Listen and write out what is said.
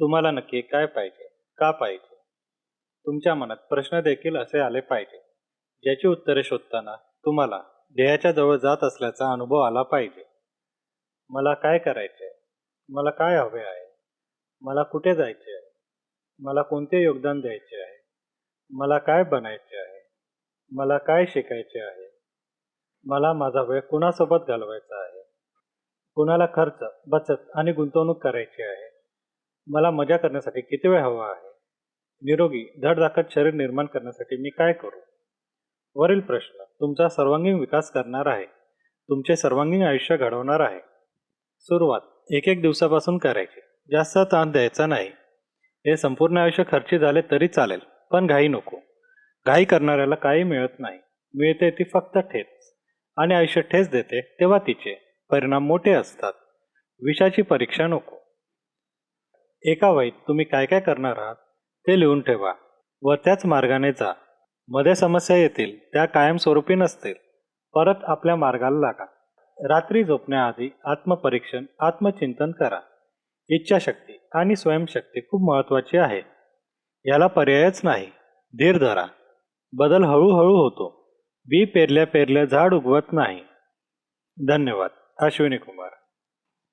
तुम्हाला नक्की काय पाहिजे? का पाहिजे? तुमच्या मनात प्रश्न देखील असे आले पाहिजे. ज्याची उत्तरे शोधताना तुम्हाला ध्येयाच्या जवळ जात असल्याचा अनुभव आला पाहिजे. मला काय करायचे आहे मला काय हवे आहे? मला कुठे जायचे आहे? मला कोणते योगदान द्यायचे आहे? मला काय बनायचे आहे? मला काय शिकायचे आहे? मला माझा वेळ कुणासोबत घालवायचा आहे? कुणाला खर्च बचत आणि गुंतवणूक करायची आहे? मला मजा करण्यासाठी किती वेळ हवा आहे? निरोगी धडधाकट शरीर निर्माण करण्यासाठी मी काय करू? वरील प्रश्न तुमचा सर्वांगीण विकास करणार आहे. तुमचे सर्वांगीण आयुष्य घडवणार आहे. सुरुवात एक एक दिवसापासून करायची. जास्त ताण द्यायचा नाही. हे संपूर्ण आयुष्य खर्ची झाले तरी चालेल पण घाई नको. घाई करणाऱ्याला काही मिळत नाही. मिळते ती फक्त ठेच. आणि आयुष्य ठेच देते तेव्हा तिचे परिणाम मोठे असतात. विषाची परीक्षा नको. एका वहीत तुम्ही काय काय करणार आहात ते लिहून ठेवा. व त्याच मार्गाने जा. मध्ये समस्या येतील त्या कायमस्वरूपी नसतील. परत आपल्या मार्गाला लागा. रात्री झोपण्याआधी आत्मपरीक्षण आत्मचिंतन करा. इच्छाशक्ती आणि स्वयंशक्ती खूप महत्त्वाची आहे. याला पर्यायच नाही. धीर धरा. बदल हळूहळू होतो. बी पेरल्या पेरल्या झाड उगवत नाही. धन्यवाद. अश्विनी कुमार.